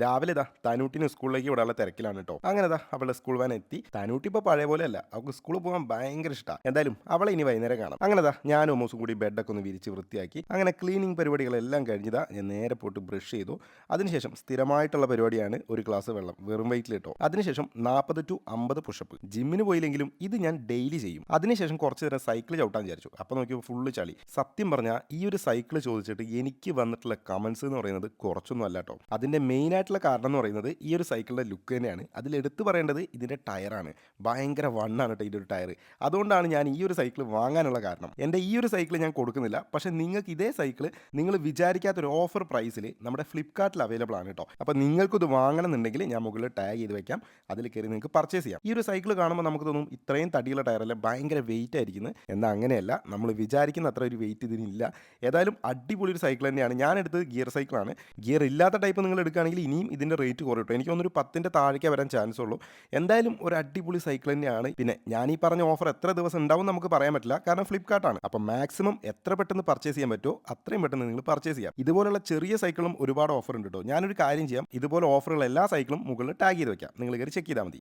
രാവിലെ ഇതാ താനൂട്ടിന് സ്കൂളിലേക്ക് വിടാനുള്ള തിരക്കിലാണ് കേട്ടോ. അങ്ങനെ ഇതാ അവളുടെ സ്കൂൾ വാൻ എത്തി. താനൂട്ടി ഇപ്പോൾ പഴയ പോലെ അല്ല. അവൾക്ക് സ്കൂളിൽ പോകാൻ ഭയങ്കര ഇഷ്ടമാണ് എന്തായാലും അവളെ ഇനി വൈകുന്നേരം കാണാം. അങ്ങനെ ഇതാ ഞാനും കൂടി ബെഡൊക്കെ ഒന്ന് വിരിച്ച് വൃത്തിയാക്കി. അങ്ങനെ ക്ലീനിങ് പരിപാടികളെല്ലാം കഴിഞ്ഞതാ ഞാൻ നേരെ പോയിട്ട് ബ്രഷ് ചെയ്തു. അതിനുശേഷം സ്ഥിരമായിട്ടുള്ള പരിപാടിയാണ് ഒരു ഗ്ലാസ് വെള്ളം വെറും വെയിറ്റിൽ കേട്ടോ. അതിനുശേഷം നാൽപ്പത് ടു അമ്പത് പുഷപ്പ് ജിമ്മിന് പോയില്ലെങ്കിലും ഇത് ഞാൻ ഡെയിലി ചെയ്യും. അതിനുശേഷം കുറച്ച് നേരം സൈക്കിൾ ചവിട്ടാൻ വിചാരിച്ചു. അപ്പോൾ നോക്കിയപ്പോൾ ഫുള്ള് ചളി. സത്യം പറഞ്ഞാൽ ഈ ഒരു സൈക്കിൾ ചോദിച്ചിട്ട് എനിക്ക് വന്നിട്ടുള്ള കമൻസ് എന്ന് പറയുന്നത് കുറച്ചൊന്നും അല്ല കേട്ടോ. അതിന്റെ മെയിൻ ആയിട്ടുള്ള കാരണം എന്ന് പറയുന്നത് ഈ ഒരു സൈക്കിളിന്റെ ലുക്ക് തന്നെയാണ്. അതിൽ എടുത്തു പറയേണ്ടത് ഇതിന്റെ ടയറാണ്. ഭയങ്കര വണ്ണാണ് കേട്ടോ ഇതിന്റെ ഒരു ടയർ അതുകൊണ്ടാണ് ഞാൻ ഈ ഒരു സൈക്കിൾ വാങ്ങാനുള്ള കാരണം. എന്റെ ഈ ഒരു സൈക്കിൾ ഞാൻ കൊടുക്കുന്നില്ല. പക്ഷേ നിങ്ങൾക്ക് ഇതേ സൈക്കിൾ നിങ്ങൾ വിചാരിക്കാത്തൊരു ഓഫർ പ്രൈസിൽ നമ്മുടെ ഫ്ലിപ്കാർട്ടിൽ അവൈലബിൾ ആണ് കേട്ടോ. അപ്പോൾ നിങ്ങൾക്കിത് വാങ്ങണമെന്നുണ്ടെങ്കിൽ ഞാൻ മുകളിൽ ടാഗ് ചെയ്ത് വെക്കാം. അതിൽ കയറി നിങ്ങൾക്ക് പർച്ചേസ് ചെയ്യാം. ഈ ഒരു സൈക്കിൾ കാണുമ്പോൾ നമുക്ക് തോന്നും ഇത്രയും തടിയുള്ള ടയറല്ല ഭയങ്കര വെയിറ്റ് ആയിരിക്കുന്നത് എന്നാൽ അങ്ങനെയല്ല. നമ്മൾ വിചാരിക്കുന്ന അത്ര ഒരു വെയിറ്റ് ഇതിനില്ല. ഏതായാലും അടിപൊളി ഒരു സൈക്കിൾ തന്നെയാണ്. ഞാൻ എടുത്തത് ഗിയർ സൈക്കിളാണ്. ഗിയർ ഇല്ലാത്ത ടൈപ്പ് നിങ്ങൾ എടുക്കുകയാണെങ്കിൽ ഇനിയും ഇതിന്റെ റേറ്റ് കുറയും എനിക്ക് തോന്നുന്നു ഒരു പത്തിന്റെ താഴേക്ക് വരാൻ ചാൻസ് ഉള്ളൂ. എന്തായാലും ഒരു അടിപൊളി സൈക്കിൾ തന്നെയാണ്. പിന്നെ ഞാൻ ഈ പറഞ്ഞ ഓഫർ എത്ര ദിവസം ഉണ്ടാവും നമുക്ക് പറയാൻ പറ്റില്ല. കാരണം ഫ്ലിപ്കാർട്ടാണ് അപ്പോൾ മാക്സിമം എത്ര പെട്ടെന്ന് പർച്ചേസ് ചെയ്യാൻ പറ്റുമോ അത്രയും പെട്ടെന്ന് നിങ്ങൾ പർച്ചേസ് ചെയ്യാം. ഇതുപോലുള്ള ചെറിയ സൈക്കിളും ഒരുപാട് ഓഫർ ഉണ്ട് കേട്ടോ ഞാനൊരു കാര്യം ചെയ്യാം. ഇതുപോലെ ഓഫറുള്ള എല്ലാ സൈക്കിളും മുകളിൽ ടാഗ് ചെയ്ത് വെക്കാം. നിങ്ങൾ കയറി ചെക്ക് ചെയ്താൽ മതി.